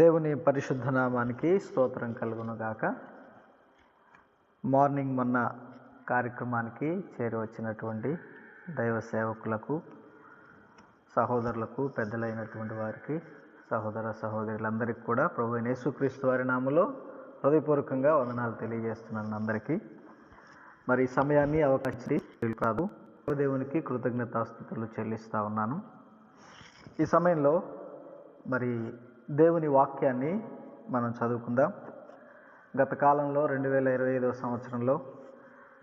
దేవుని పరిశుద్ధ నామానికి స్తోత్రం కలుగును గాక మార్నింగ్ మొన్న కార్యక్రమానికి చేరి వచ్చినటువంటి దైవ సేవకులకు సహోదరులకు పెద్దలైనటువంటి వారికి సహోదర సహోదరులందరికీ కూడా ప్రభు యేసుక్రీస్తు వారి నామలో హృదయపూర్వకంగా వందనాలు తెలియజేస్తున్నాను అందరికీ. మరి ఈ సమయాన్ని అవకాశం కాదు దేవునికి కృతజ్ఞతాస్థుతులు చెల్లిస్తూ ఉన్నాను. ఈ సమయంలో మరి దేవుని వాక్యాన్ని మనం చదువుకుందాం. గత కాలంలో రెండు వేల ఇరవై ఐదవ సంవత్సరంలో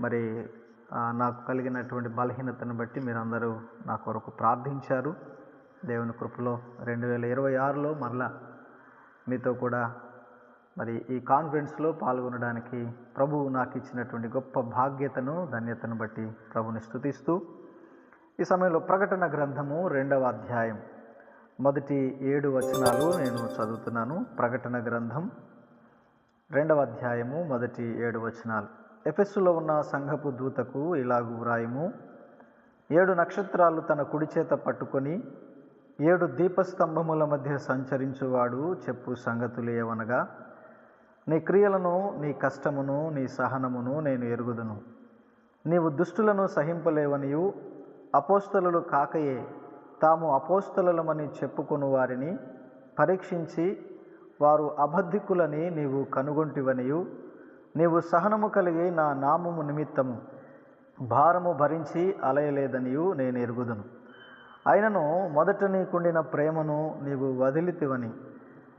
మరి నాకు కలిగినటువంటి బలహీనతను బట్టి మీరందరూ నా కొరకు ప్రార్థించారు. దేవుని కృపలో రెండు వేల ఇరవై ఆరులో మరలా మీతో కూడా మరి ఈ కాన్ఫరెన్స్లో పాల్గొనడానికి ప్రభువు నాకు ఇచ్చినటువంటి గొప్ప భాగ్యతను ధన్యతను బట్టి ప్రభుని స్తుతిస్తూ ఈ సమయంలో ప్రకటన గ్రంథము రెండవ అధ్యాయం మొదటి ఏడు వచనాలు నేను చదువుతున్నాను. ప్రకటన గ్రంథం రెండవ అధ్యాయము మొదటి ఏడు వచనాలు. ఎఫెస్సులో ఉన్న సంఘపు దూతకు ఇలాగు వ్రాయము. ఏడు నక్షత్రాలు తన కుడి చేత పట్టుకొని ఏడు దీపస్తంభముల మధ్య సంచరించువాడు చెప్పు సంగతులేవనగా నీ క్రియలను నీ కష్టమును నీ సహనమును నేను ఎరుగుదును. నీవు దుష్టులను సహింపలేవనియు అపోస్తలులు కాకయే తాము అపోస్తలమని చెప్పుకొని వారిని పరీక్షించి వారు అబద్ధికులని నీవు కనుగొంటివనియు. నీవు సహనము కలిగి నా నామము నిమిత్తము భారము భరించి అలయలేదనియు నేను ఎరుగుదును. అయినను మొదట నీకుండిన ప్రేమను నీవు వదిలితివని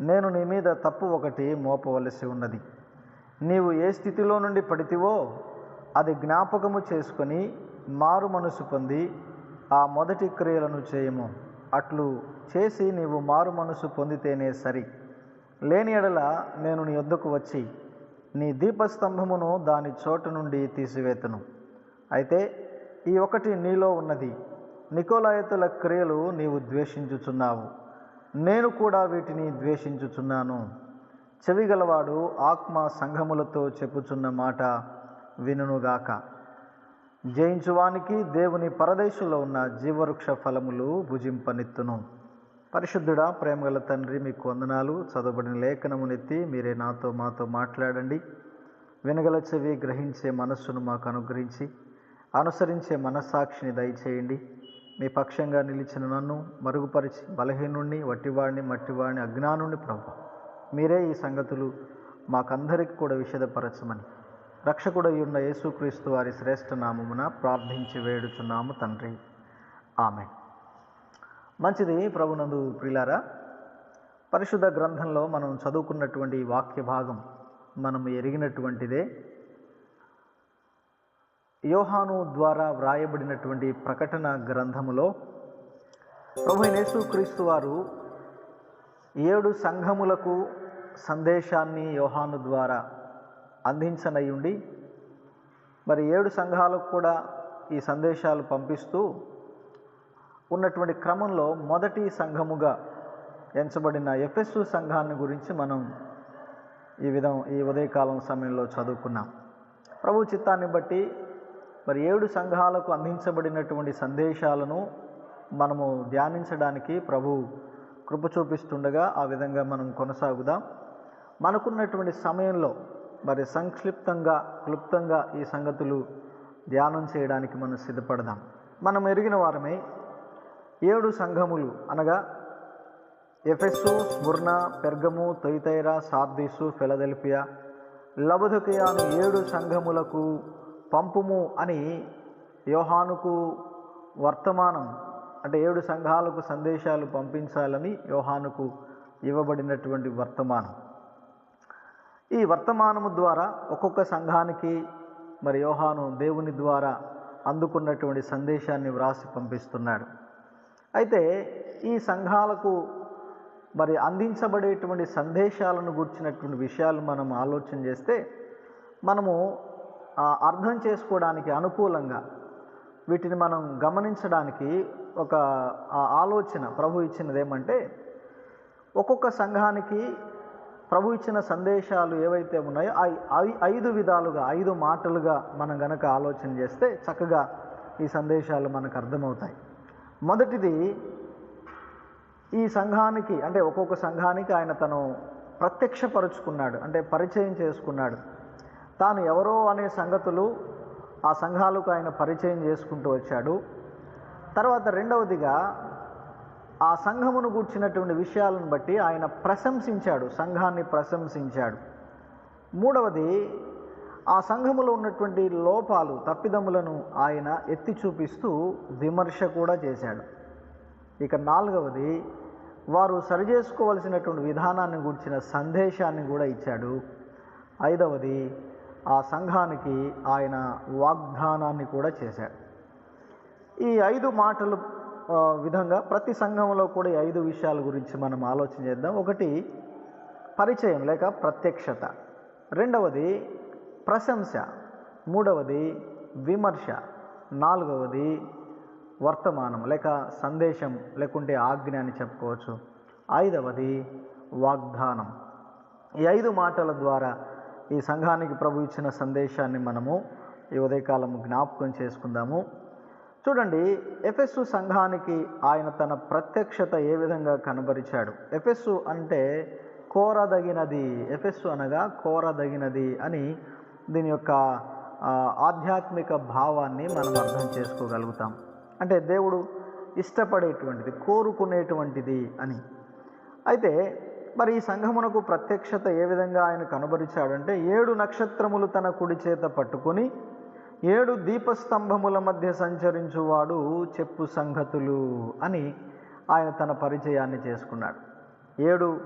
నేను నీ మీద తప్పు ఒకటి మోపవలసి ఉన్నది. నీవు ఏ స్థితిలో నుండి పడితివో అది జ్ఞాపకము చేసుకొని మారు మనసు పొంది ఆ మొదటి క్రియలను చేయము. అట్లు చేసి నీవు మారు మనసు పొందితేనే సరి. లేని ఎడల నేను నీ వద్దకు వచ్చి నీ దీపస్తంభమును దాని చోటు నుండి తీసివేతను. అయితే ఈ ఒకటి నీలో ఉన్నది. నికోలాయతుల క్రియలు నీవు ద్వేషించుచున్నావు. నేను కూడా వీటిని ద్వేషించుచున్నాను. చెవిగలవాడు ఆత్మ సంఘములతో చెప్పుచున్న మాట వినుగాక జయించువానికి దేవుని పరదేశంలో ఉన్న జీవవృక్ష ఫలములు భుజింపనెత్తును. పరిశుద్ధుడా ప్రేమగల తండ్రి మీకు వందనాలు. చదవబడిన లేఖనమునెత్తి మీరే నాతో మాతో మాట్లాడండి. వినగల చెవి గ్రహించే మనస్సును మాకు అనుగ్రహించి అనుసరించే మనస్సాక్షిని దయచేయండి. మీ పక్షంగా నిలిచిన నన్ను మరుగుపరిచి బలహీనుణ్ణి వట్టివాడిని మట్టివాడిని అజ్ఞానుణ్ణి ప్రభు. మీరే ఈ సంగతులు మాకందరికి కూడా విషదపరచమని రక్షకుడై ఉన్న యేసుక్రీస్తు వారి శ్రేష్ఠ నామమున ప్రార్థించి వేడుచున్నాము తండ్రి. ఆమె మంచిది ప్రభునందు ప్రిలారా పరిశుద్ధ గ్రంథంలో మనం చదువుకున్నటువంటి వాక్య భాగం మనం ఎరిగినటువంటిదే. యోహాను ద్వారా వ్రాయబడినటువంటి ప్రకటన గ్రంథములో ప్రభు యేసుక్రీస్తు వారు ఏడు సంఘములకు సందేశాన్ని యోహాను ద్వారా అందించనయ్యుండి మరి ఏడు సంఘాలకు కూడా ఈ సందేశాలు పంపిస్తూ ఉన్నటువంటి క్రమంలో మొదటి సంఘముగా ఎంచబడిన ఎఫ్ఎస్సు సంఘాన్ని గురించి మనం ఈ విధం ఈ ఉదయకాలం సమయంలో చదువుకున్నాం. ప్రభు చిత్తాన్ని బట్టి మరి ఏడు సంఘాలకు అందించబడినటువంటి సందేశాలను మనము ధ్యానించడానికి ప్రభు కృప చూపిస్తుండగా ఆ విధంగా మనం కొనసాగుదాం. మనకున్నటువంటి సమయంలో మరి సంక్షిప్తంగా క్లుప్తంగా ఈ సంగతులు ధ్యానం చేయడానికి మనం సిద్ధపడదాం. మనం ఎరిగిన వారమే ఏడు సంఘములు అనగా Ephesus Smyrna Pergamum Thyatira Sardis Philadelphia లబుధకియాను ఏడు సంఘములకు పంపుము అని యోహానుకు వర్తమానం అంటే ఏడు సంఘాలకు సందేశాలు పంపించాలని యోహానుకు ఇవ్వబడినటువంటి వర్తమానం. ఈ వర్తమానము ద్వారా ఒక్కొక్క సంఘానికి మరి యోహాను దేవుని ద్వారా అందుకున్నటువంటి సందేశాన్ని వ్రాసి పంపిస్తున్నాడు. అయితే ఈ సంఘాలకు మరి అందించబడేటువంటి సందేశాలను గుర్చినటువంటి విషయాలు మనం ఆలోచన చేస్తే మనము అర్థం చేసుకోవడానికి అనుకూలంగా వీటిని మనం గమనించడానికి ఒక ఆలోచన ప్రభు ఇచ్చినది ఏమంటే ఒక్కొక్క సంఘానికి ప్రభు ఇచ్చిన సందేశాలు ఏవైతే ఉన్నాయో అవి ఐ- ఐదు విధాలుగా ఐదు మాటలుగా మనం గనక ఆలోచన చేస్తే చక్కగా ఈ సందేశాలు మనకు అర్థమవుతాయి. మొదటిది ఈ సంఘానికి అంటే ఒక్కొక్క సంఘానికి ఆయన తను ప్రత్యక్షపరుచుకున్నాడు అంటే పరిచయం చేసుకున్నాడు. తాను ఎవరో అనే సంగతులు ఆ సంఘాలకు ఆయన పరిచయం చేసుకుంటూ వచ్చాడు. తర్వాత రెండవదిగా ఆ సంఘమును గూర్చినటువంటి విషయాలను బట్టి ఆయన ప్రశంసించాడు సంఘాన్ని ప్రశంసించాడు. మూడవది ఆ సంఘములో ఉన్నటువంటి లోపాలు తప్పిదములను ఆయన ఎత్తి చూపిస్తూ విమర్శ కూడా చేశాడు. ఇక నాలుగవది వారు సరిచేసుకోవలసినటువంటి విధానాన్ని గూర్చిన సందేశాన్ని కూడా ఇచ్చాడు. ఐదవది ఆ సంఘానికి ఆయన వాగ్దానాన్ని కూడా చేశాడు. ఈ ఐదు మాటలు విధంగా ప్రతి సంఘంలో కూడా ఈ ఐదు విషయాల గురించి మనం ఆలోచన చేద్దాం. ఒకటి పరిచయం లేక ప్రత్యక్షత. రెండవది ప్రశంస. మూడవది విమర్శ. నాలుగవది వర్తమానం లేక సందేశం లేకుంటే ఆజ్ఞ అని చెప్పుకోవచ్చు. ఐదవది వాగ్దానం. ఈ ఐదు మాటల ద్వారా ఈ సంఘానికి ప్రభు ఇచ్చిన సందేశాన్ని మనము ఈ ఉదయకాలం జ్ఞాపకం చేసుకుందాము. చూడండి ఎఫెస్సు సంఘానికి ఆయన తన ప్రత్యక్షత ఏ విధంగా కనబరిచాడు? ఎఫెస్సు అంటే కోరదగినది ఎఫెస్సు అనగా కోరదగినది అని దీని యొక్క ఆధ్యాత్మిక భావాన్ని మనం అర్థం చేసుకోగలుగుతాం. అంటే దేవుడు ఇష్టపడేటువంటిది కోరుకునేటువంటిది అని. అయితే మరి ఈ సంఘమునకు ప్రత్యక్షత ఏ విధంగా ఆయన కనబరిచాడంటే ఏడు నక్షత్రములు తన కుడి చేత పట్టుకొని ఏడు దీపస్తంభముల మధ్య సంచరించువాడు చెప్పు సంగతులు అని ఆయన తన పరిచయాన్ని చేసుకున్నాడు. ఏడు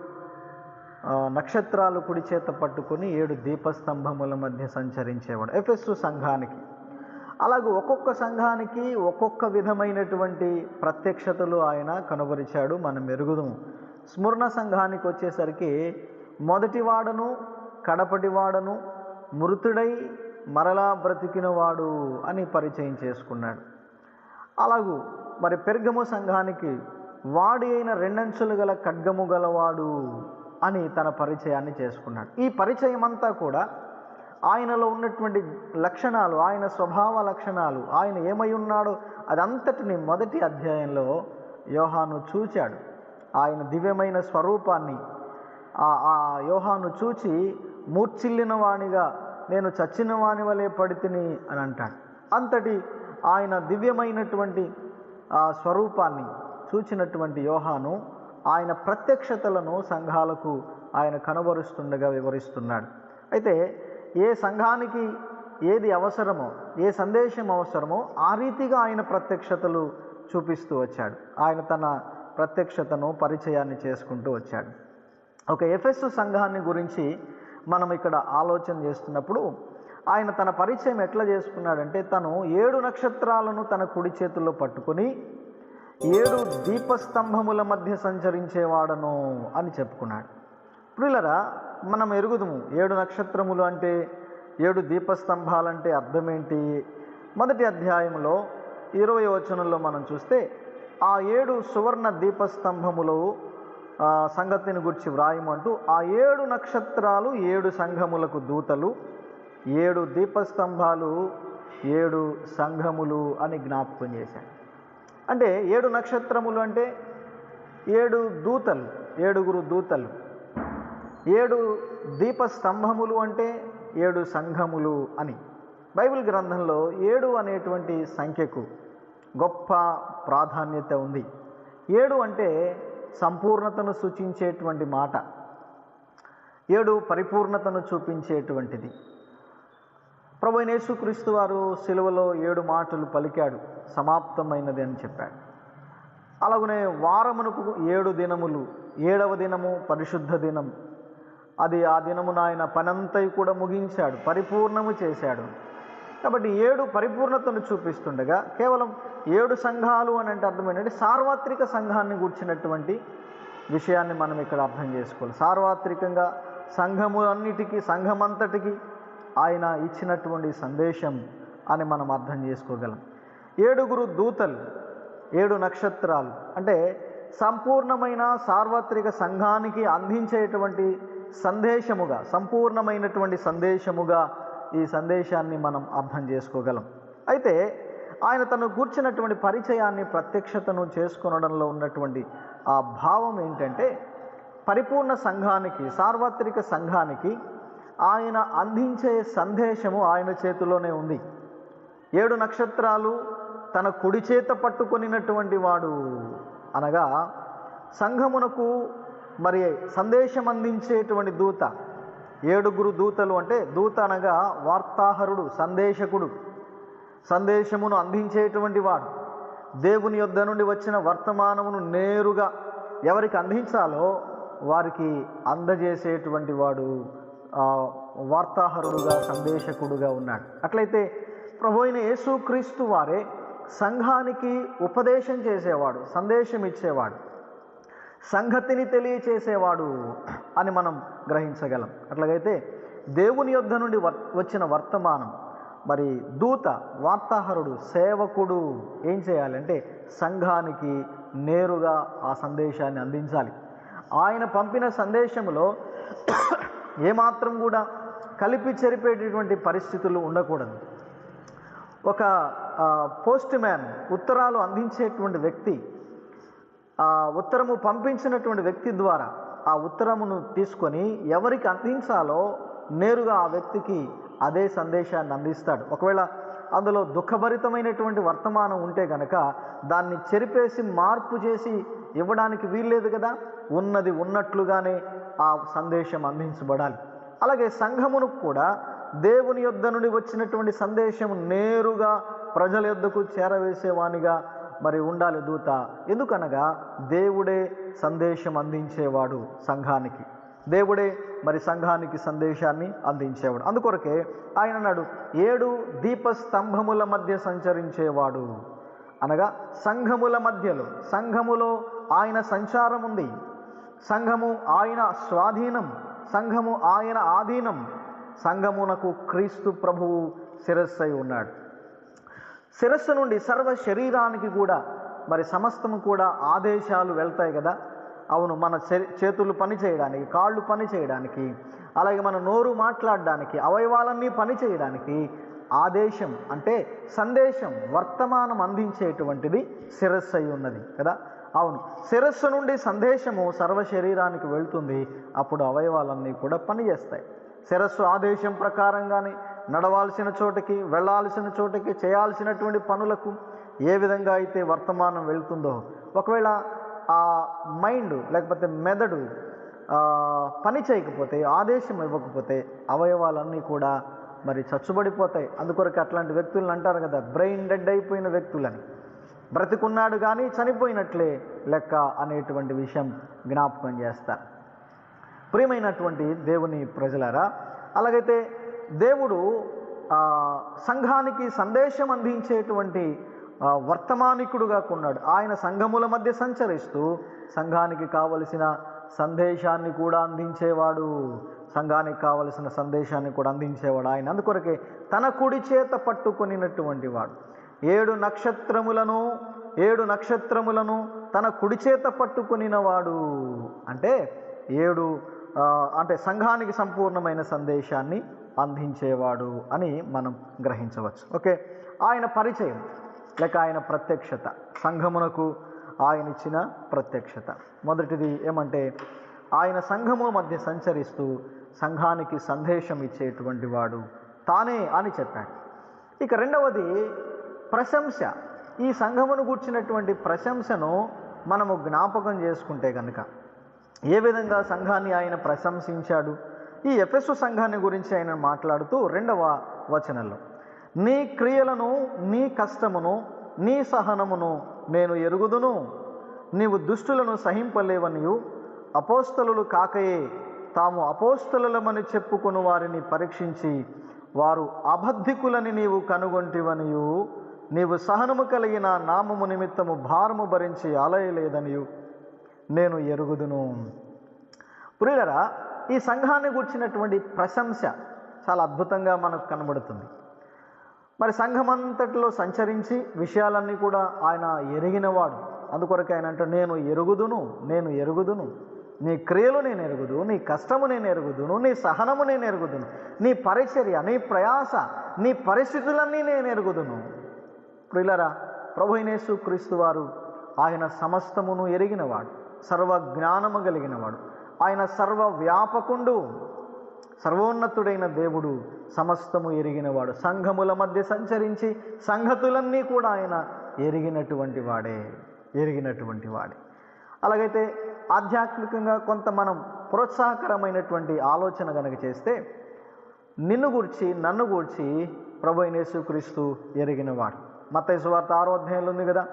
నక్షత్రాలు కుడి చేత పట్టుకొని ఏడు దీపస్తంభముల మధ్య సంచరించేవాడు ఎఫెస్సు సంఘానికి. అలాగే ఒక్కొక్క సంఘానికి ఒక్కొక్క విధమైనటువంటి ప్రత్యక్షతలు ఆయన కనబరిచాడు మనం మెరుగుదము స్మరణ సంఘానికి వచ్చేసరికి మొదటివాడను కడపటివాడను మృతుడై మరలా బ్రతికినవాడు అని పరిచయం చేసుకున్నాడు. అలాగూ మరి పెర్గము సంఘానికి వాడి అయిన రెండంచులు గల ఖడ్గము గలవాడు అని తన పరిచయాన్ని చేసుకున్నాడు. ఈ పరిచయం అంతా కూడా ఆయనలో ఉన్నటువంటి లక్షణాలు ఆయన స్వభావ లక్షణాలు ఆయన ఏమై ఉన్నాడో అదంతటిని మొదటి అధ్యాయంలో యోహాను చూచాడు. ఆయన దివ్యమైన స్వరూపాన్ని ఆ ఆ యోహాను చూచి మూర్చిల్లిన వాణిగా నేను చచ్చిన వాని వలె పడితిని అని అంటాడు. అంతటి ఆయన దివ్యమైనటువంటి ఆ స్వరూపాన్ని చూచినటువంటి యోహాను ఆయన ప్రత్యక్షతలను సంఘాలకు ఆయన కనబరుస్తుండగా వివరిస్తున్నాడు. అయితే ఏ సంఘానికి ఏది అవసరమో ఏ సందేశం అవసరమో ఆ రీతిగా ఆయన ప్రత్యక్షతలు చూపిస్తూ వచ్చాడు. ఆయన తన ప్రత్యక్షతను పరిచయాన్ని చేసుకుంటూ వచ్చాడు. ఒక ఎఫ్ఎస్ సంఘాన్ని గురించి మనం ఇక్కడ ఆలోచన చేస్తున్నప్పుడు ఆయన తన పరిచయం ఎట్లా చేసుకున్నాడంటే తను ఏడు నక్షత్రాలను తన కుడి చేతుల్లో పట్టుకొని ఏడు దీపస్తంభముల మధ్య సంచరించేవాడను అని చెప్పుకున్నాడు. ప్రియులరా మనం ఎరుగుదుము. ఏడు నక్షత్రములు అంటే ఏడు దీపస్తంభాలంటే అర్థమేంటి? మొదటి అధ్యాయంలో ఇరవై వచనంలో మనం చూస్తే ఆ ఏడు సువర్ణ దీపస్తంభములు సంగతిని గురించి వ్రాయమంటూ ఆ ఏడు నక్షత్రాలు ఏడు సంఘములకు దూతలు ఏడు దీపస్తంభాలు ఏడు సంఘములు అని జ్ఞాపకం చేశాడు అంటే ఏడు నక్షత్రములు అంటే ఏడు దూతలు ఏడుగురు దూతలు. ఏడు దీపస్తంభములు అంటే ఏడు సంఘములు అని. బైబిల్ గ్రంథంలో ఏడు అనేటువంటి సంఖ్యకు గొప్ప ప్రాధాన్యత ఉంది. ఏడు అంటే సంపూర్ణతను సూచించేటువంటి మాట. ఏడు పరిపూర్ణతను చూపించేటువంటిది. ప్రభు యేసుక్రీస్తు వారు సిలువలో ఏడు మాటలు పలికాడు సమాప్తమైనది అని చెప్పాడు. అలాగనే వారమునకు ఏడు దినములు ఏడవ దినము పరిశుద్ధ దినం. అది ఆ దినమున ఆయన పనంతై కూడా ముగించాడు పరిపూర్ణము చేశాడు. కాబట్టి ఏడు పరిపూర్ణతను చూపిస్తుండగా కేవలం ఏడు సంఘాలు అని అంటే అర్థం ఏంటంటే సార్వత్రిక సంఘాన్ని కూర్చున్నటువంటి విషయాన్ని మనం ఇక్కడ అర్థం చేసుకోవాలి. సార్వత్రికంగా సంఘములన్నిటికీ సంఘమంతటికి ఆయన ఇచ్చినటువంటి సందేశం అని మనం అర్థం చేసుకోగలం. ఏడుగురు దూతలు ఏడు నక్షత్రాలు అంటే సంపూర్ణమైన సార్వత్రిక సంఘానికి అందించేటువంటి సందేశముగా సంపూర్ణమైనటువంటి సందేశముగా ఈ సందేశాన్ని మనం అర్థం చేసుకోగలం. అయితే ఆయన తను కూర్చున్నటువంటి పరిచయాన్ని ప్రత్యక్షతను చేసుకొనడంలో ఉన్నటువంటి ఆ భావం ఏంటంటే పరిపూర్ణ సంఘానికి సార్వత్రిక సంఘానికి ఆయన అందించే సందేశము ఆయన చేతిలోనే ఉంది. ఏడు నక్షత్రాలు తన కుడి చేత పట్టుకొనినటువంటి వాడు అనగా సంఘమునకు మరి సందేశం అందించేటువంటి దూత ఏడుగురు దూతలు అంటే దూత అనగా వార్తాహరుడు సందేశకుడు. సందేశమును అందించేటువంటి వాడు. దేవుని యొద్ద నుండి వచ్చిన వర్తమానమును నేరుగా ఎవరికి అందించాలో వారికి అందజేసేటువంటి వాడు వార్తాహరుడుగా సందేశకుడుగా ఉన్నాడు. అట్లయితే ప్రభు అయిన యేసుక్రీస్తు వారే సంఘానికి ఉపదేశం చేసేవాడు సందేశం ఇచ్చేవాడు. సంగతిని తెలియచేసేవాడు అని మనం గ్రహించగలం. అట్లాగైతే దేవుని యొద్ధ నుండి వర్ వచ్చిన వర్తమానం. మరి దూత వార్తాహరుడు సేవకుడు ఏం చేయాలంటే సంఘానికి నేరుగా ఆ సందేశాన్ని అందించాలి. ఆయన పంపిన సందేశంలో ఏమాత్రం కూడా కలిపి చెరిపేటటువంటి పరిస్థితులు ఉండకూడదు. ఒక పోస్ట్ మ్యాన్ ఉత్తరాలు అందించేటువంటి వ్యక్తి ఆ ఉత్తరము పంపించినటువంటి వ్యక్తి ద్వారా ఆ ఉత్తరమును తీసుకొని ఎవరికి అందించాలో నేరుగా ఆ వ్యక్తికి అదే సందేశాన్ని అందిస్తాడు. ఒకవేళ అందులో దుఃఖభరితమైనటువంటి వర్తమానం ఉంటే గనక దాన్ని చెరిపేసి మార్పు చేసి ఇవ్వడానికి వీల్లేదు కదా. ఉన్నది ఉన్నట్లుగానే ఆ సందేశం అందించబడాలి. అలాగే సంఘమును కూడా దేవుని యొద్ద నుండి వచ్చినటువంటి సందేశం నేరుగా ప్రజల యొద్దకు చేరవేసేవానిగా మరి ఉండాలి దూత. ఎందుకనగా దేవుడే సందేశం అందించేవాడు సంఘానికి. దేవుడే మరి సంఘానికి సందేశాన్ని అందించేవాడు. అందుకొరకే ఆయన అన్నాడు ఏడు దీపస్తంభముల మధ్య సంచరించేవాడు. అనగా సంఘముల మధ్యలో సంఘములో ఆయన సంచారం ఉంది. సంఘము ఆయన స్వాధీనం సంఘము ఆయన ఆధీనం. సంఘమునకు క్రీస్తు ప్రభువు శిరస్సై ఉన్నాడు. శిరస్సు నుండి సర్వ శరీరానికి కూడా మరి సమస్తము కూడా ఆదేశాలు వెళ్తాయి కదా. అవును మన చే- చేతులు పని చేయడానికి కాళ్ళు పని చేయడానికి అలాగే మన నోరు మాట్లాడడానికి అవయవాలన్నీ పని చేయడానికి ఆదేశం అంటే సందేశం వర్తమానం అందించేటువంటిది శిరస్సు అయి ఉన్నది కదా. అవును శిరస్సు నుండి సందేశము సర్వ శరీరానికి వెళ్తుంది అప్పుడు అవయవాలన్నీ కూడా పనిచేస్తాయి. శిరస్సు ఆదేశం ప్రకారంగానే నడవాల్సిన చోటకి వెళ్ళాల్సిన చోటకి చేయాల్సినటువంటి పనులకు ఏ విధంగా అయితే వర్తమానం వెళ్తుందో ఒకవేళ ఆ మైండ్ లేకపోతే మెదడు పని చేయకపోతే ఆదేశం ఇవ్వకపోతే అవయవాలన్నీ కూడా మరి చచ్చుబడిపోతాయి. అందుకొరకు అట్లాంటి వ్యక్తులను అంటారు కదా బ్రెయిన్ డెడ్ అయిపోయిన వ్యక్తులని. బ్రతికున్నాడు కానీ చనిపోయినట్లే లెక్క అనేటువంటి విషయం జ్ఞాపకం చేస్తారు. ప్రియమైనటువంటి దేవుని ప్రజలారా అలాగైతే దేవుడు సంఘానికి సందేశం అందించేటువంటి వర్తమానికుడుగా కొన్నాడు. ఆయన సంఘముల మధ్య సంచరిస్తూ సంఘానికి కావలసిన సందేశాన్ని కూడా అందించేవాడు. సంఘానికి కావలసిన సందేశాన్ని కూడా అందించేవాడు ఆయన. అందుకొరకే తన కుడి చేత పట్టుకొనినటువంటి వాడు. ఏడు నక్షత్రములను ఏడు నక్షత్రములను తన కుడి చేత పట్టుకొనినవాడు అంటే ఏడు అంటే సంఘానికి సంపూర్ణమైన సందేశాన్ని అందించేవాడు అని మనం గ్రహించవచ్చు. ఓకే? ఆయన పరిచయం. లేక ఆయన ప్రత్యక్షత. సంఘమునకు ఆయన ఇచ్చిన ప్రత్యక్షత. మొదటిది ఏమంటే ఆయన సంఘము మధ్య సంచరిస్తూ సంఘానికి సందేశం ఇచ్చేటువంటి వాడు తానే అని చెప్పాడు. ఇక రెండవది ప్రశంస. ఈ సంఘమును కూర్చున్నటువంటి ప్రశంసను మనము జ్ఞాపకం చేసుకుంటే కనుక ఏ విధంగా సంఘాన్ని ఆయన ప్రశంసించాడు? ఈ ఎఫెసు సంఘాన్ని గురించి ఆయన మాట్లాడుతూ రెండవ వచనంలో నీ క్రియలను నీ కష్టమును నీ సహనమును నేను ఎరుగుదును. నీవు దుష్టులను సహింపలేవనియు. అపోస్తలులు కాకయే. తాము అపోస్తలమని చెప్పుకుని వారిని పరీక్షించి వారు అబద్ధికులని నీవు కనుగొంటివనియు. నీవు సహనము కలిగిన నామము నిమిత్తము భారము భరించి అలయలేదనియు నేను ఎరుగుదును. ప్రియులరా ఈ సంఘాన్ని గుర్చినటువంటి ప్రశంస చాలా అద్భుతంగా మనకు కనబడుతుంది. మరి సంఘమంతటిలో సంచరించి విషయాలన్నీ కూడా ఆయన ఎరిగినవాడు. అందుకొరకు ఆయన అంటే నేను ఎరుగుదును నేను ఎరుగుదును. నీ క్రియలు నేను ఎరుగుదు నీ కష్టము నేను ఎరుగుదును నీ సహనము నేను ఎరుగుదును. నీ పరిచర్య నీ ప్రయాస నీ పరిస్థితులన్నీ నేను ఎరుగుదును. ప్రిలరా ప్రభునేసు క్రీస్తు వారు ఆయన సమస్తమును ఎరిగినవాడు సర్వ జ్ఞానము కలిగినవాడు. ఆయన సర్వ వ్యాపకుండు సర్వోన్నతుడైన దేవుడు సమస్తము ఎరిగినవాడు. సంఘముల మధ్య సంచరించి సంగతులన్నీ కూడా ఆయన ఎరిగినటువంటి వాడే ఎరిగినటువంటి వాడే. అలాగైతే ఆధ్యాత్మికంగా కొంత మనం ప్రోత్సాహకరమైనటువంటి ఆలోచన కనుక చేస్తే నిన్ను గూర్చి నన్ను గూర్చి ప్రభు యేసుక్రీస్తు ఎరిగినవాడు. మత్తయి వార్త ఆరో అధ్యాయంలో ఉంది కదా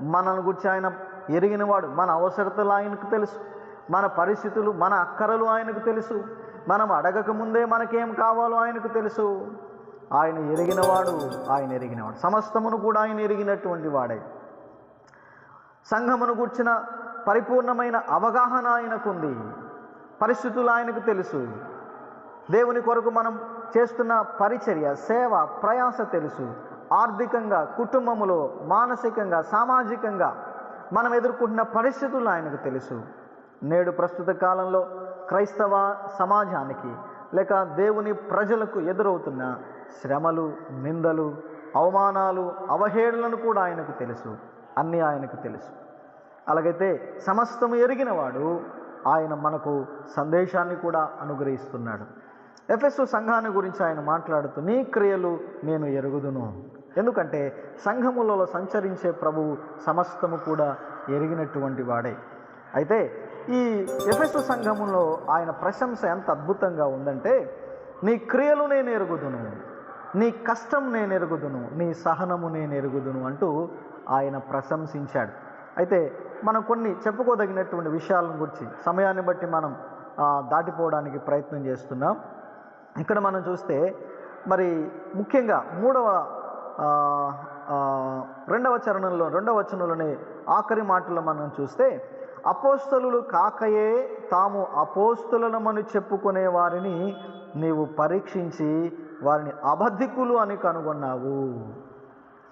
మనల్ని గురించి ఆయన ఎరిగినవాడు. మన అవసరతలు ఆయనకు తెలుసు. మన పరిస్థితులు మన అక్కరలు ఆయనకు తెలుసు. మనం అడగక ముందే మనకేం కావాలో ఆయనకు తెలుసు. ఆయన ఎరిగినవాడు ఆయన ఎరిగినవాడు. సమస్తమును కూడా ఆయన ఎరిగినటువంటి వాడే. సంఘమును గూర్చిన పరిపూర్ణమైన అవగాహన ఆయనకుంది. పరిస్థితులు ఆయనకు తెలుసు. దేవుని కొరకు మనం చేస్తున్న పరిచర్య సేవ ప్రయాస తెలుసు. ఆర్థికంగా కుటుంబములో మానసికంగా సామాజికంగా మనం ఎదుర్కొంటున్న పరిస్థితులు ఆయనకు తెలుసు. నేడు ప్రస్తుత కాలంలో క్రైస్తవ సమాజానికి లేక దేవుని ప్రజలకు ఎదురవుతున్న శ్రమలు నిందలు అవమానాలు అవహేళనలు కూడా ఆయనకు తెలుసు అన్నీ ఆయనకు తెలుసు. అలాగైతే సమస్తము ఎరిగినవాడు ఆయన మనకు సందేశాన్ని కూడా అనుగ్రహిస్తున్నాడు. ఎఫ్ఎస్ఓ సంఘాన్ని గురించి ఆయన మాట్లాడుతూ నీ క్రియలు నేను ఎరుగుదును. ఎందుకంటే సంఘములలో సంచరించే ప్రభువు సమస్తము కూడా ఎరిగినటువంటి వాడే. అయితే ఈ ఎఫెస్ సంఘములో ఆయన ప్రశంస ఎంత అద్భుతంగా ఉందంటే నీ క్రియలు నేను ఎరుగుదును నీ కష్టం నేను ఎరుగుదును నీ సహనము నేను ఎరుగుదును అంటూ ఆయన ప్రశంసించాడు. అయితే మనం కొన్ని చెప్పుకోదగినటువంటి విషయాలను గురించి సమయాన్ని బట్టి మనం దాటిపోవడానికి ప్రయత్నం చేస్తున్నాం. ఇక్కడ మనం చూస్తే మరి ముఖ్యంగా మూడవ రెండవ చరణంలో రెండవ వచనంలోని ఆఖరి మాటలో మనం చూస్తే అపోస్తలు కాకయే తాము అపోస్తులనమని చెప్పుకునే వారిని నీవు పరీక్షించి వారిని అబద్ధికులు అని కనుగొన్నావు.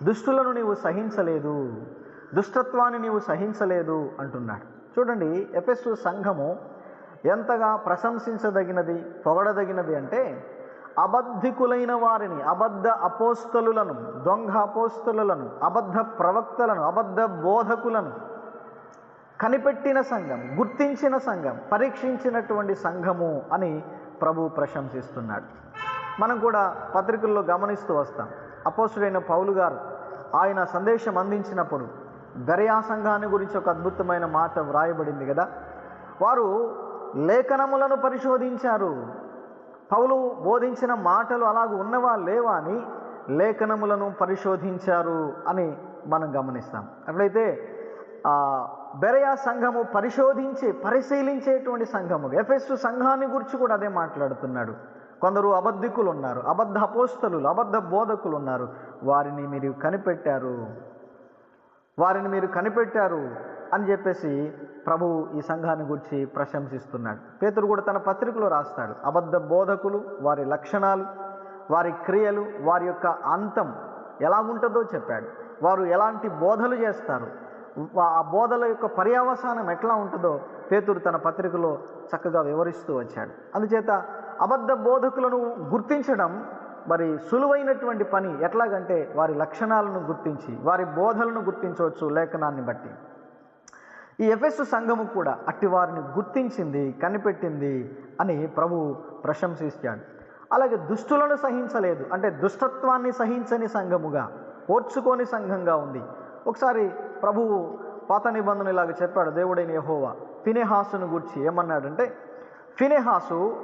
దుష్టులను నీవు సహించలేదు. దుష్టత్వాన్ని నీవు సహించలేదు అంటున్నాడు. చూడండి ఎఫెస్సు సంఘము ఎంతగా ప్రశంసించదగినది పొగడదగినది అంటే అబద్ధికులైన వారిని అబద్ధ అపోస్తలులను దొంగ అపోస్తలులను అబద్ధ ప్రవక్తలను అబద్ధ బోధకులను కనిపెట్టిన సంఘం గుర్తించిన సంఘం పరీక్షించినటువంటి సంఘము అని ప్రభు ప్రశంసిస్తున్నాడు. మనం కూడా పత్రికల్లో గమనిస్తూ వస్తాం. అపోసుడైన పౌలు గారు ఆయన సందేశం అందించినప్పుడు గరియా సంఘాన్ని గురించి ఒక అద్భుతమైన మాట వ్రాయబడింది కదా? వారు లేఖనములను పరిశోధించారు. పౌలు బోధించిన మాటలు అలాగ ఉన్నవా లేవా అని లేఖనములను పరిశోధించారు అని మనం గమనిస్తాం. అట్లయితే బెరయా సంఘము పరిశోధించి పరిశీలించేటువంటి సంఘము. ఎఫెస్సు సంఘాన్ని గురించి కూడా అదే మాట్లాడుతున్నాడు. కొందరు అబద్ధికులు ఉన్నారు అబద్ధ అపోస్తలు అబద్ధ బోధకులు ఉన్నారు వారిని మీరు కనిపెట్టారు. వారిని మీరు కనిపెట్టారు అని చెప్పేసి ప్రభువు ఈ సంఘాన్ని గురించి ప్రశంసిస్తున్నాడు. పేతురు కూడా తన పత్రికలో రాస్తాడు. అబద్ధ బోధకులు వారి లక్షణాలు వారి క్రియలు వారి యొక్క అంతం ఎలాగుంటుందో చెప్పాడు. వారు ఎలాంటి బోధలు చేస్తారు? ఆ బోధల యొక్క పర్యవసానం ఎట్లా ఉంటుందో పేతురు తన పత్రికలో చక్కగా వివరిస్తూ వచ్చాడు. అందుచేత అబద్ధ బోధకులను గుర్తించడం మరి సులువైనటువంటి పని ఎట్లాగంటే వారి లక్షణాలను గుర్తించి వారి బోధలను గుర్తించవచ్చు లేఖనాన్ని బట్టి. ఈ ఎఫెస్సు సంఘము కూడా అట్టి వారిని గుర్తించింది కనిపెట్టింది అని ప్రభు ప్రశంసిస్తాడు. అలాగే దుష్టులను సహించలేదు అంటే దుష్టత్వాన్ని సహించని సంఘముగా ఓర్చుకోని సంఘంగా ఉంది. ఒకసారి ప్రభువు పాత నిబంధన ఇలాగ చెప్పాడు దేవుడైన యహోవా ఫినేహాసును గురించి ఏమన్నాడంటే ఫినేహాసు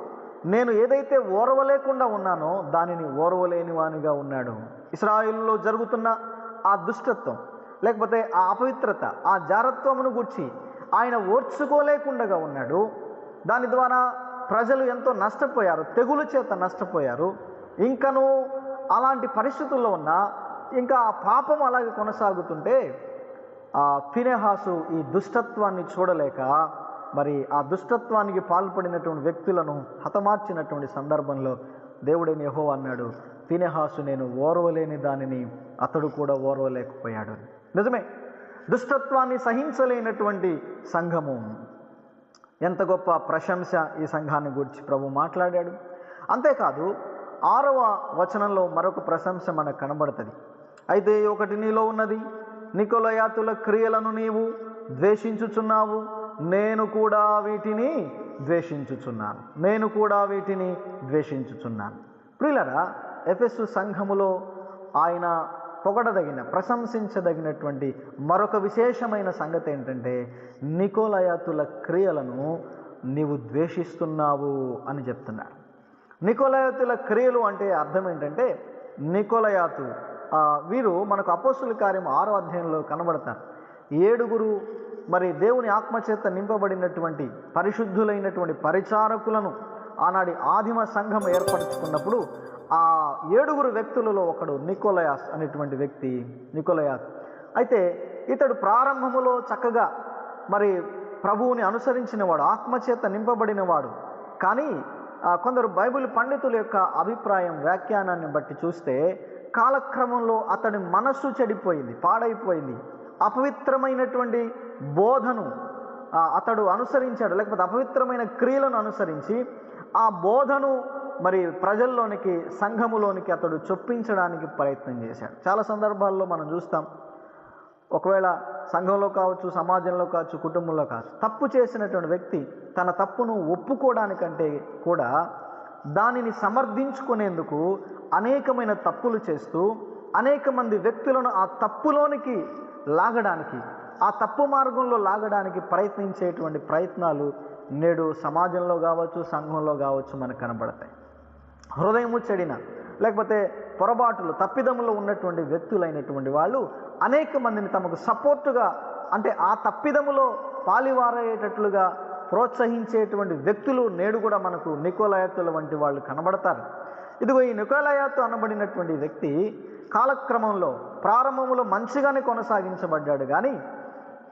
నేను ఏదైతే ఓర్వలేకుండా ఉన్నానో దానిని ఓర్వలేని వానిగా ఉన్నాడు. ఇస్రాయిల్లో జరుగుతున్న ఆ దుష్టత్వం లేకపోతే ఆ అపవిత్రత ఆ జారత్వమును గుర్చి ఆయన ఓర్చుకోలేకుండా ఉన్నాడు. దాని ద్వారా ప్రజలు ఎంతో నష్టపోయారు తెగులు చేత నష్టపోయారు. ఇంకను అలాంటి పరిస్థితుల్లో ఉన్న ఇంకా ఆ పాపం అలాగే కొనసాగుతుంటే ఆ ఫినెహాసు ఈ దుష్టత్వాన్ని చూడలేక మరి ఆ దుష్టత్వానికి పాల్పడినటువంటి వ్యక్తులను హతమార్చినటువంటి సందర్భంలో దేవుడైన యహో అన్నాడు? ఫినెహాసు నేను ఓర్వలేని దానిని అతడు కూడా ఓర్వలేకపోయాడు. నిజమే. దుష్టత్వాన్ని సహించలేనటువంటి సంఘము. ఎంత గొప్ప ప్రశంస ఈ సంఘాన్ని గురించి ప్రభు మాట్లాడాడు. అంతేకాదు ఆరవ వచనంలో మరొక ప్రశంస మనకు కనబడుతుంది. అయితే ఒకటి నీలో ఉన్నది. నికోలయాతుల క్రియలను నీవు ద్వేషించుచున్నావు. నేను కూడా వీటిని ద్వేషించుచున్నాను. నేను కూడా వీటిని ద్వేషించుచున్నాను. ప్రియులరా ఎఫెస్ సంఘములో ఆయన పొగడదగిన ప్రశంసించదగినటువంటి మరొక విశేషమైన సంగతి ఏంటంటే నికోలయాతుల క్రియలను నీవు ద్వేషిస్తున్నావు అని చెప్తున్నారు. నికోలయాతుల క్రియలు అంటే అర్థం ఏంటంటే నికోలయాతు వీరు మనకు అపోస్తుల కార్యం ఆరో అధ్యాయంలో కనబడతారు. ఏడుగురు మరి దేవుని ఆత్మచేత నింపబడినటువంటి పరిశుద్ధులైనటువంటి పరిచారకులను ఆనాడి ఆదిమ సంఘం ఏర్పరచుకున్నప్పుడు ఆ ఏడుగురు వ్యక్తులలో ఒకడు నికోలయాస్ అనేటువంటి వ్యక్తి నికోలయాస్. అయితే ఇతడు ప్రారంభములో చక్కగా మరి ప్రభువుని అనుసరించినవాడు ఆత్మచేత నింపబడినవాడు. కానీ కొందరు బైబిల్ పండితుల యొక్క అభిప్రాయం వ్యాఖ్యానాన్ని బట్టి చూస్తే కాలక్రమంలో అతడి మనస్సు చెడిపోయింది పాడైపోయింది. అపవిత్రమైనటువంటి బోధను అతడు అనుసరించాడు లేకపోతే అపవిత్రమైన క్రియలను అనుసరించి ఆ బోధను మరి ప్రజల్లోనికి సంఘములోనికి అతడు చొప్పించడానికి ప్రయత్నం చేశాడు. చాలా సందర్భాల్లో మనం చూస్తాం ఒకవేళ సంఘంలో కావచ్చు సమాజంలో కావచ్చు కుటుంబంలో కావచ్చు తప్పు చేసినటువంటి వ్యక్తి తన తప్పును ఒప్పుకోవడానికంటే కూడా దానిని సమర్థించుకునేందుకు అనేకమైన తప్పులు చేస్తూ అనేక మంది వ్యక్తులను ఆ తప్పులోనికి లాగడానికి ఆ తప్పు మార్గంలో లాగడానికి ప్రయత్నించేటువంటి ప్రయత్నాలు నేడు సమాజంలో కావచ్చు సంఘంలో కావచ్చు మనకు కనబడతాయి. హృదయము చెడిన లేకపోతే పొరపాటులు తప్పిదములో ఉన్నటువంటి వ్యక్తులైనటువంటి వాళ్ళు అనేక మందిని తమకు సపోర్టుగా అంటే ఆ తప్పిదములో పాలివారయ్యేటట్లుగా ప్రోత్సహించేటువంటి వ్యక్తులు నేడు కూడా మనకు నికోలయత్తుల వంటి వాళ్ళు కనబడతారు. ఇదిగో ఈ నికోలయాతో అనబడినటువంటి వ్యక్తి కాలక్రమంలో ప్రారంభంలో మంచిగానే కొనసాగించబడ్డాడు. కానీ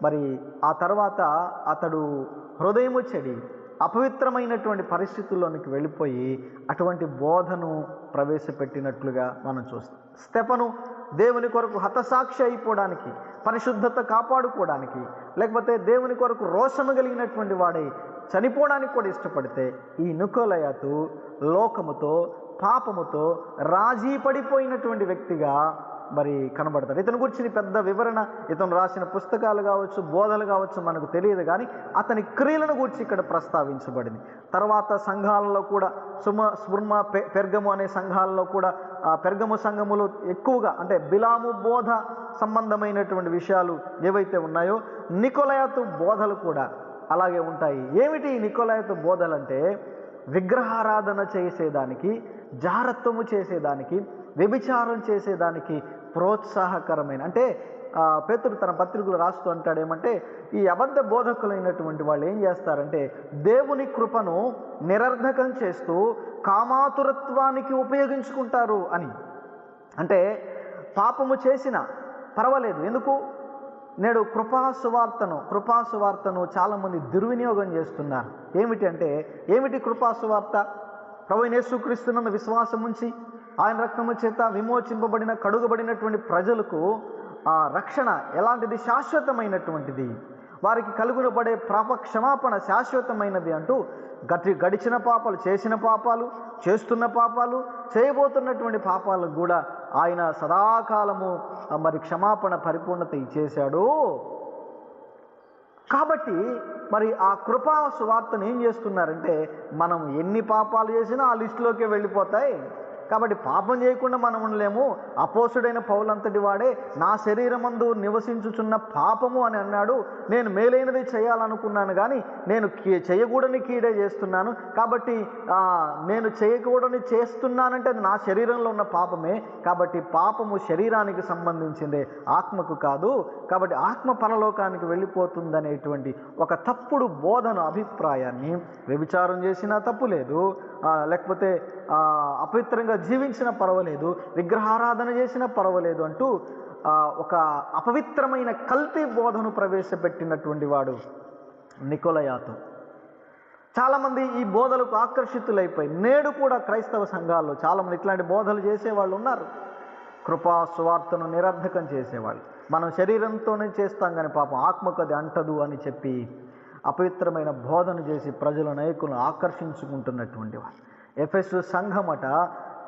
మరి ఆ తర్వాత అతడు హృదయము చెడి అపవిత్రమైనటువంటి పరిస్థితుల్లోనికి వెళ్ళిపోయి అటువంటి బోధను ప్రవేశపెట్టినట్లుగా మనం చూస్తాం. స్తెపను దేవుని కొరకు హతసాక్షి అయిపోవడానికి పరిశుద్ధత కాపాడుకోవడానికి లేకపోతే దేవుని కొరకు రోషము కలిగినటువంటి వాడై చనిపోవడానికి కూడా ఇష్టపడితే ఈ నుకోలయాతు లోకముతో పాపముతో రాజీ పడిపోయినటువంటి వ్యక్తిగా మరి కనబడతాడు. ఇతని గురించి పెద్ద వివరణ ఇతను రాసిన పుస్తకాలు కావచ్చు బోధలు కావచ్చు మనకు తెలియదు కానీ అతని క్రియలను గురించి ఇక్కడ ప్రస్తావించబడింది. తర్వాత సంఘాలలో కూడా సుమ స్మృమ పె పెర్గము అనే సంఘాలలో కూడా ఆ పెర్గము సంఘములు ఎక్కువగా అంటే బిలాము బోధ సంబంధమైనటువంటి విషయాలు ఏవైతే ఉన్నాయో నికోలయాతు బోధలు కూడా అలాగే ఉంటాయి. ఏమిటి ఈ నికోలయాతు బోధలంటే విగ్రహారాధన చేసేదానికి జారత్వము చేసేదానికి వ్యభిచారం చేసేదానికి ప్రోత్సాహకరమైన అంటే పేతుడు తన పత్రికలు రాస్తూ అంటాడు ఏమంటే ఈ అబద్ధ బోధకులైనటువంటి వాళ్ళు ఏం చేస్తారంటే దేవుని కృపను నిరర్ధకం చేస్తూ కామాతురత్వానికి ఉపయోగించుకుంటారు అని. అంటే పాపము చేసిన పర్వాలేదు. ఎందుకు? నేడు కృపాసువార్తను కృపాసువార్తను చాలామంది దుర్వినియోగం చేస్తున్నారు. ఏమిటి అంటే ఏమిటి కృపాసువార్త ప్రభు యేసుక్రీస్తునందు విశ్వాసం ఉంచి ఆయన రక్తము చేత విమోచింపబడిన కడుగబడినటువంటి ప్రజలకు ఆ రక్షణ ఎలాంటిది? శాశ్వతమైనటువంటిది. వారికి కలుగునబడే పాప క్షమాపణ శాశ్వతమైనది అంటూ గతి గడిచిన పాపాలు చేసిన పాపాలు చేస్తున్న పాపాలు చేయబోతున్నటువంటి పాపాలకు కూడా ఆయన సదాకాలము మరి క్షమాపణ పరిపూర్ణత ఇచ్చేశాడు. కాబట్టి మరి ఆ కృపా సువార్తను ఏం చేస్తున్నారంటే మనం ఎన్ని పాపాలు చేసినా ఆ లిస్టులోకి వెళ్ళిపోతాయి. కాబట్టి పాపం చేయకుండా మనం ఉండలేము. అపోసుడైన పౌలంతటి వాడే నా శరీరమందు నివసించుచున్న పాపము అని అన్నాడు. నేను మేలైనది చేయాలనుకున్నాను కానీ నేను కీ- చేయకూడని కీడే చేస్తున్నాను. కాబట్టి నేను చేయకూడని చేస్తున్నానంటే అది నా శరీరంలో ఉన్న పాపమే. కాబట్టి పాపము శరీరానికి సంబంధించిందే ఆత్మకు కాదు. కాబట్టి ఆత్మ పరలోకానికి వెళ్ళిపోతుందనేటువంటి ఒక తప్పుడు బోధన అభిప్రాయాన్ని వ్యభిచారం చేసినా తప్పు లేదు. లేకపోతే అపవిత్రంగా విధంగా జీవించిన పర్వాలేదు విగ్రహారాధన చేసిన పర్వాలేదు అంటూ ఒక అపవిత్రమైన కల్తీ బోధను ప్రవేశపెట్టినటువంటి వాడు నికోలయాతు. చాలామంది ఈ బోధలకు ఆకర్షితులైపోయి నేడు కూడా క్రైస్తవ సంఘాల్లో చాలామంది ఇట్లాంటి బోధలు చేసేవాళ్ళు ఉన్నారు. కృపా సువార్తను నిరర్ధకం చేసేవాళ్ళు. మనం శరీరంతోనే చేస్తాం కానీ పాపం ఆత్మకు అది అంటదు అని చెప్పి అపవిత్రమైన బోధన చేసి ప్రజల నాయకులను ఆకర్షించుకుంటున్నటువంటి వాళ్ళు ఎఫ్ఎస్ సంఘమట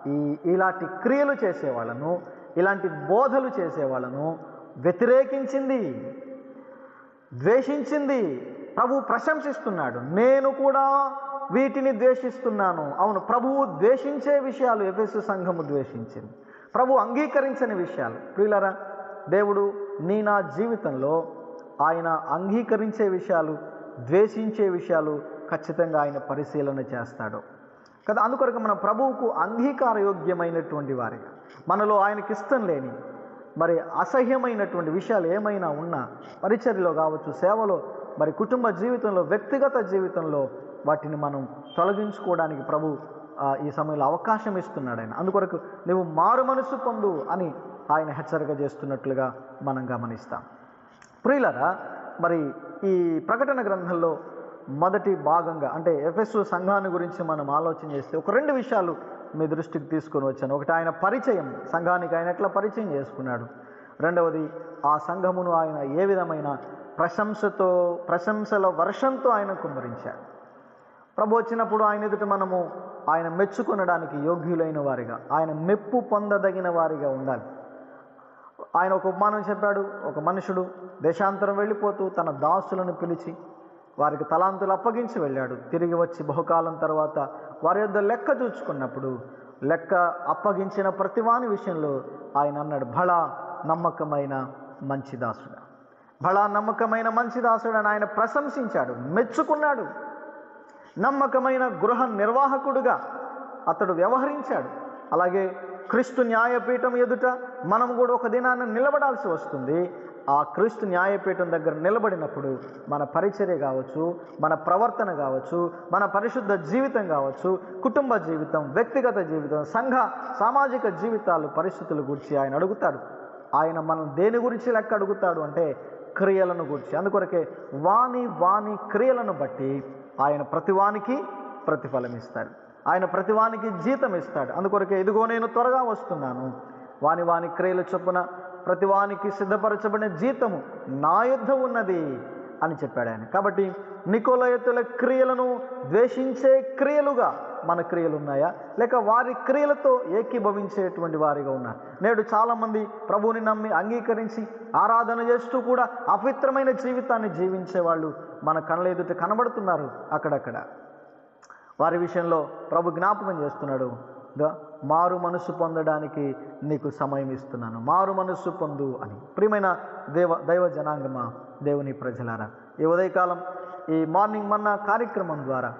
ఈ ఇలాంటి క్రియలు చేసేవాళ్ళను ఇలాంటి బోధలు చేసేవాళ్ళను వ్యతిరేకించింది ద్వేషించింది. ప్రభు ప్రశంసిస్తున్నాడు. నేను కూడా వీటిని ద్వేషిస్తున్నాను. అవును ప్రభువు ద్వేషించే విషయాలు ఎఫెసు సంఘము ద్వేషించింది. ప్రభు అంగీకరించని విషయాలు. ప్రియులరా దేవుడు నీ నా జీవితంలో ఆయన అంగీకరించే విషయాలు ద్వేషించే విషయాలు ఖచ్చితంగా ఆయన పరిశీలన చేస్తాడు. కదా అందుకొరకు మన ప్రభువుకు అంగీకారయోగ్యమైనటువంటి వారిగా మనలో ఆయనకి ఇష్టం లేని మరి అసహ్యమైనటువంటి విషయాలు ఏమైనా ఉన్నా పరిచర్యలో కావచ్చు సేవలో మరి కుటుంబ జీవితంలో వ్యక్తిగత జీవితంలో వాటిని మనం తొలగించుకోవడానికి ప్రభు ఈ సమయంలో అవకాశం ఇస్తున్నాడు ఆయన. అందుకొరకు నువ్వు మారు మనసు పొందు అని ఆయన హెచ్చరిక చేస్తున్నట్లుగా మనం గమనిస్తాం. ప్రియులరా మరి ఈ ప్రకటన గ్రంథంలో మొదటి భాగంగా అంటే ఎఫ్ఎస్ఓ సంఘాన్ని గురించి మనం ఆలోచన చేస్తే ఒక రెండు విషయాలు మీ దృష్టికి తీసుకొని వచ్చాను. ఒకటి ఆయన పరిచయం సంఘానికి ఆయన ఎట్లా పరిచయం చేసుకున్నాడు? రెండవది ఆ సంఘమును ఆయన ఏ విధమైన ప్రశంసతో ప్రశంసల వర్షంతో ఆయన కుమ్మరించాడు. ప్రభు వచ్చినప్పుడు ఆయన ఎదుట మనము ఆయన మెచ్చుకొనడానికి యోగ్యులైన వారిగా ఆయన మెప్పు పొందదగిన వారిగా ఉండాలి. ఆయన ఒక ఉపమానం చెప్పాడు ఒక మనుషుడు దేశాంతరం వెళ్ళిపోతూ తన దాసులను పిలిచి వారికి తలాంతులు అప్పగించి వెళ్ళాడు. తిరిగి వచ్చి బహుకాలం తర్వాత వారి యొద్ద లెక్క చూచుకున్నప్పుడు లెక్క అప్పగించిన ప్రతివాని విషయంలో ఆయన అన్నాడు భళ నమ్మకమైన మంచి దాసుడా భళ నమ్మకమైన మంచి దాసుడు అని ఆయన ప్రశంసించాడు మెచ్చుకున్నాడు. నమ్మకమైన గృహ నిర్వాహకుడుగా అతడు వ్యవహరించాడు. అలాగే క్రీస్తు న్యాయపీఠం ఎదుట మనం కూడా ఒక దినాన్ని నిలబడాల్సి వస్తుంది. ఆ క్రీస్తు న్యాయపీఠం దగ్గర నిలబడినప్పుడు మన పరిచర్య కావచ్చు మన ప్రవర్తన కావచ్చు మన పరిశుద్ధ జీవితం కావచ్చు కుటుంబ జీవితం వ్యక్తిగత జీవితం సంఘ సామాజిక జీవితాలు పరిస్థితుల గురించి ఆయన అడుగుతాడు. ఆయన మనం దేని గురించి లెక్క అడుగుతాడు అంటే క్రియలను గురించి. అందుకొరకే వాని వాని క్రియలను బట్టి ఆయన ప్రతివానికి ప్రతిఫలం ఇస్తాడు. ఆయన ప్రతివానికి జీతం ఇస్తాడు. అందుకొరకే ఇదిగో నేను త్వరగా వస్తున్నాను. వాని వాని క్రియల చొప్పున ప్రతివానికి సిద్ధపరచబడిన జీతము నా యుద్ధ ఉన్నది అని చెప్పాడు ఆయన. కాబట్టి నికోలయతుల క్రియలను ద్వేషించే క్రియలుగా మన క్రియలు ఉన్నాయా లేక వారి క్రియలతో ఏకీభవించేటువంటి వారిగా ఉన్నారు. నేడు చాలామంది ప్రభువుని నమ్మి అంగీకరించి ఆరాధన చేస్తూ కూడా అపవిత్రమైన జీవితాన్ని జీవించే వాళ్ళు మన కళ్ళ ఎదుట కనబడుతున్నారు అక్కడక్కడ. వారి విషయంలో ప్రభు జ్ఞాపకం చేస్తున్నాడు. మారు మనసు పొందడానికి నీకు సమయం ఇస్తున్నాను. మారు మనస్సు పొందు అని. ప్రియమైన దేవ దైవ జనాంగమా దేవుని ప్రజలారా ఈ ఉదయకాలం ఈ మార్నింగ్ మన్న కార్యక్రమం ద్వారా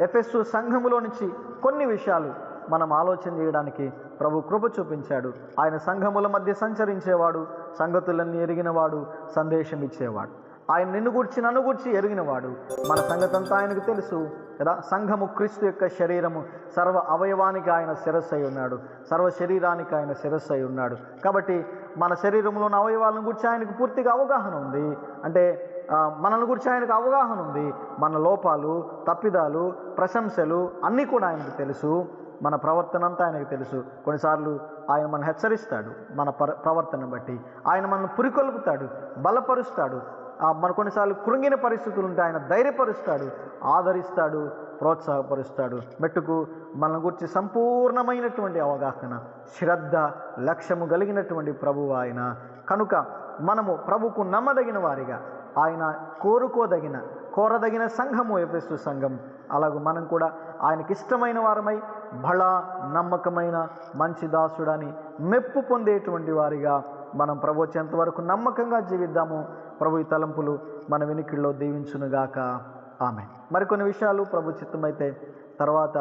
ఎఫ్ఎస్ సంఘములో నుంచి కొన్ని విషయాలు మనం ఆలోచన చేయడానికి ప్రభు కృప చూపించాడు. ఆయన సంఘముల మధ్య సంచరించేవాడు సంగతులన్నీ ఎరిగినవాడు సందేశం ఇచ్చేవాడు ఆయన నిన్ను గూర్చి నన్ను గూర్చి ఎరిగినవాడు. మన సంగతంతా ఆయనకు తెలుసు. కదా? సంఘము క్రీస్తు యొక్క శరీరము సర్వ అవయవానికి ఆయన శిరస్సు అయి ఉన్నాడు. సర్వ శరీరానికి ఆయన శిరస్సు అయి ఉన్నాడు. కాబట్టి మన శరీరంలోని అవయవాలను గురించి ఆయనకు పూర్తిగా అవగాహన ఉంది. అంటే మనల్ని గురించి ఆయనకు అవగాహన ఉంది. మన లోపాలు తప్పిదాలు ప్రశంసలు అన్నీ కూడా ఆయనకు తెలుసు. మన ప్రవర్తన అంతా ఆయనకు తెలుసు. కొన్నిసార్లు ఆయన మనం హెచ్చరిస్తాడు. మన ప్రవర్తన బట్టి. ఆయన మనల్ని పురికొల్పుతాడు. బలపరుస్తాడు. మన కొన్నిసార్లు కృంగిన పరిస్థితులు ఉంటే ఆయన ధైర్యపరుస్తాడు ఆదరిస్తాడు ప్రోత్సాహపరుస్తాడు. మెట్టుకు మన గురించి సంపూర్ణమైనటువంటి అవగాహన శ్రద్ధ లక్ష్యము కలిగినటువంటి ప్రభువు ఆయన. కనుక మనము ప్రభుకు నమ్మదగిన వారిగా ఆయన కోరుకోదగిన కోరదగిన సంఘము ఎఫెసు సంఘం. అలాగూ మనం కూడా ఆయనకి ఇష్టమైన వారమై బళ నమ్మకమైన మంచి దాసుడని మెప్పు పొందేటువంటి వారిగా మనం ప్రభు వచ్చేంత వరకు నమ్మకంగా జీవిద్దాము. ప్రభు ఈ తలంపులు మన వెనుకల్లో దీవించునుగాక. ఆమె మరికొన్ని విషయాలు ప్రభు చిత్తమైతే తర్వాత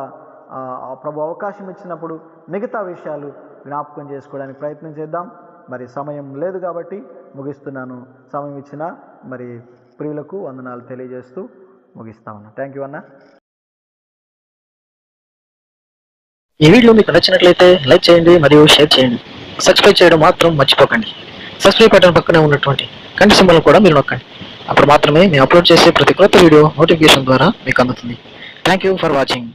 ప్రభు అవకాశం ఇచ్చినప్పుడు మిగతా విషయాలు జ్ఞాపకం చేసుకోవడానికి ప్రయత్నం చేద్దాం. మరి సమయం లేదు కాబట్టి ముగిస్తున్నాను. సమయం ఇచ్చిన మరి ప్రియులకు వందనాలు తెలియజేస్తూ ముగిస్తామన్నా థ్యాంక్ యూ అన్నా. ఈ వీడియో మీకు నచ్చినట్లయితే లైక్ చేయండి మరియు షేర్ చేయండి. సబ్స్క్రైబ్ చేయడం మాత్రం మర్చిపోకండి. సబ్స్క్రైబ్ బటన్ పక్కనే ఉన్నటువంటి కంటి సింబల్ కూడా మీరు నొక్కండి. అప్పుడు మాత్రమే మేము అప్లోడ్ చేసే ప్రతి కొత్త వీడియో నోటిఫికేషన్ ద్వారా మీకు అందుతుంది. Thank you for watching